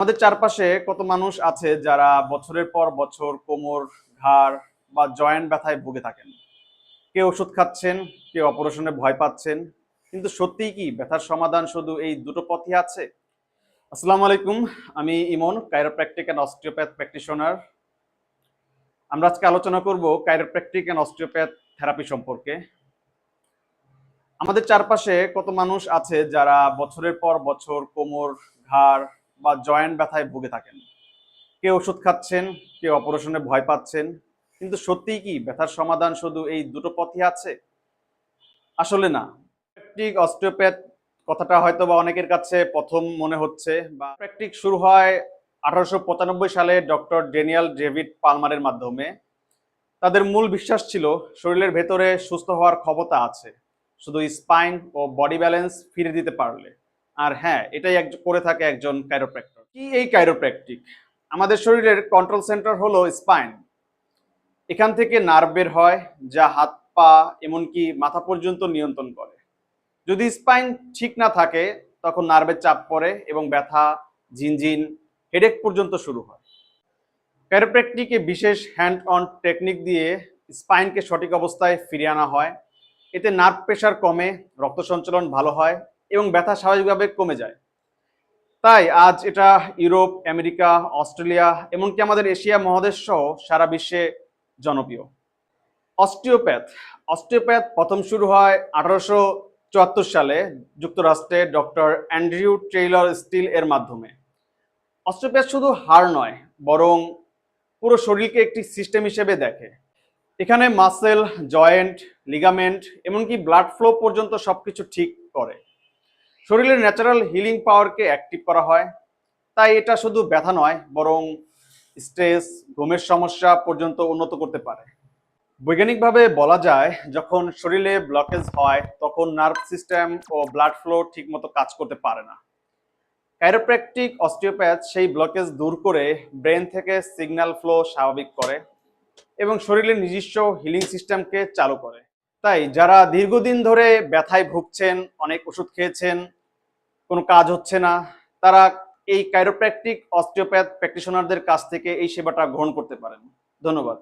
আমাদের চারপাশে কত মানুষ আছে যারা বছরের পর বছর কোমর, ঘাড় বা জয়েন্ট ব্যথায় ভুগে থাকেন? কেউ ওষুধ খাচ্ছেন, কেউ অপারেশনে ভয় পাচ্ছেন, কিন্তু সত্যিই কি ব্যথার সমাধান শুধু এই দুটো পথই আছে? আসসালামু আলাইকুম, আমি Emon chiropractic and osteopath practitioner আমরা আজকে আলোচনা করব কাইরোপ্র্যাকটিক অ্যান্ড অস্টিওপ্যাথ থেরাপি সম্পর্কে। আমাদের চারপাশে কত মানুষ আছে যারা বছরের পর বছর কোমর, ঘাড় বা জয়েন্ট ব্যথায় ভুগে থাকেন। কেউ ওষুধ খাচ্ছেন, কেউ অপারেশনে ভয় পাচ্ছেন, কিন্তু সত্যিই কি ব্যথার সমাধান শুধু এই দুটো পথই আছে? আসলে না। প্র্যাকটিক অস্টিওপ্যাথ কথাটা হয়তো বা অনেকের কাছে প্রথম মনে হচ্ছে বা প্র্যাকটিক শুরু হয় আঠারোশো পঁচানব্বই সালে ডক্টর ডেনিয়াল ডেভিড পালমারের মাধ্যমে। তাদের মূল বিশ্বাস ছিল শরীরের ভেতরে সুস্থ হওয়ার ক্ষমতা আছে। শুধু স্পাইন ও বডি ব্যালেন্স ফিরে দিতে পারলে। আর হ্যাঁ এটাই করে থাকে একজন কাইরোপ্র্যাক্টর কি এই কাইরোপ্র্যাকটিক আমাদের শরীরের কন্ট্রোল সেন্টার হলো স্পাইন এখান থেকে নার্ভ বের হয়, যা হাত পা এমনকি মাথা পর্যন্ত নিয়ন্ত্রণ করে। যদি স্পাইন ঠিক না থাকে, তখন নার্ভের চাপ পড়ে এবং ব্যথা ঝিনঝিন হেডেক পর্যন্ত শুরু হয়। ক্যারোপ্র্যাকটিকে বিশেষ হ্যান্ড অন টেকনিক দিয়ে স্পাইনকে সঠিক অবস্থায় ফিরিয়ে আনা হয়। এতে নার্ভ প্রেশার কমে, রক্ত সঞ্চালন ভালো হয় এবং ব্যথা স্বাভাবিকভাবে কমে যায়। তাই আজ এটা ইউরোপ, আমেরিকা, অস্ট্রেলিয়া এমনকি আমাদের এশিয়া মহাদেশ সহ সারা বিশ্বে জনপ্রিয়। অস্টিওপ্যাথ। অস্টিওপ্যাথ প্রথম শুরু হয় আঠারোশো চুয়াত্তর সালে যুক্তরাষ্ট্রে ডক্টর অ্যান্ড্রিউ ট্রেইলর স্টিল এর মাধ্যমে। অস্টিওপ্যাথ শুধু হাড় নয়, বরং পুরো শরীরকে একটি সিস্টেম হিসেবে দেখে। এখানে মাসেল, জয়েন্ট, লিগামেন্ট, এমনকি ব্লাড ফ্লো পর্যন্ত সবকিছু ঠিক করে। শরীরের ন্যাচারাল হিলিং পাওয়ারকে অ্যাক্টিভ করা হয়। তাই এটা শুধু ব্যথা নয়, বরং স্ট্রেস ঘুমের সমস্যা পর্যন্ত উন্নত করতে পারে। বৈজ্ঞানিকভাবে বলা যায়, যখন শরীরে ব্লকেজ হয়, তখন নার্ভ সিস্টেম ও ব্লাড ফ্লো ঠিকমতো কাজ করতে পারে না। কাইরোপ্র্যাকটিক অস্টিওপ্যাথ সেই ব্লকেজ দূর করে ব্রেন থেকে সিগন্যাল ফ্লো স্বাভাবিক করে এবং শরীরের নিজস্ব হিলিং সিস্টেমকে চালু করে। তাই যারা দীর্ঘদিন ধরে ব্যথায় ভুগছেন, অনেক ওষুধ খেয়েছেন কোনো কাজ হচ্ছে না। তারা এই কাইরোপ্র্যাকটিক অস্টিওপ্যাথ প্র্যাকটিশনারদের কাছ থেকে এই সেবাটা গ্রহণ করতে পারেন। ধন্যবাদ।